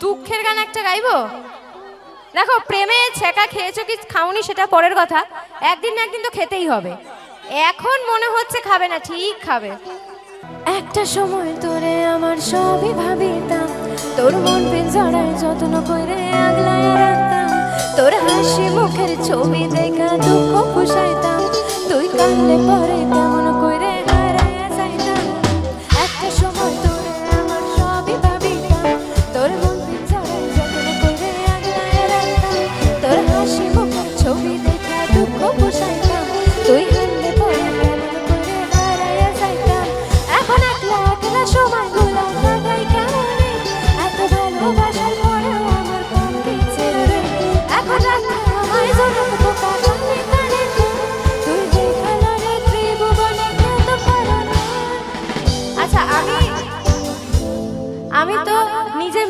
দুঃখের গান একটা গাইবো? দেখো, প্রেমে ছেঁকা খেয়েছো কি খাওনি সেটা পরের কথা। একদিন না একদিন তো খেতেই হবে। এখন মনে হচ্ছে খাবে না, ঠিক খাবে। একটা সময় তোরে আমার সবই ভাবিতাম। তোর মন পিঞ্জড়ায় যত্ন করে আগলায় রাখতাম। তোর হাসি মুখের ছবি দেখা দুঃখ পুষাইতাম। তুই কান্দলে পরে কেমন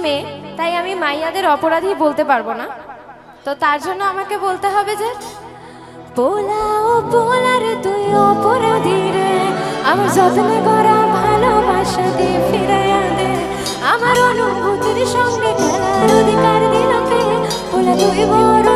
মেয়ে, তাই আমি মাইয়াদের অপরাধী বলতে পারব না। তো তার জন্য আমাকে বলতে হবে যে, পোলা ও পোলারে তুই অপরাধী রে, আমার যত্ন করা ভালোবাসা দিয়ে ফিরাইয়া দে আমার অনুভূতির সঙ্গে খেলার অধিকার দিল কে? পোলা তুই বড়ই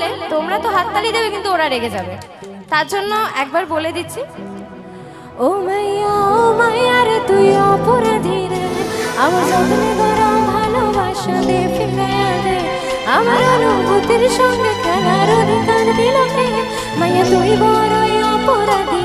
বললে তোমরা তো হাততালি দেবে, কিন্তু ওরা রেগে যাবে। তার জন্য একবার বলে দিচ্ছি, ও মাইয়া ও মাইয়া রে, তুই অপরাধী রে। আমার যত্নে করা ভালোবাসা দে ফিরাইয়া দে আমার অনুভূতির সঙ্গে খেলার অধিকার দিল মাইয়া, তুই বড়ই অপরাধী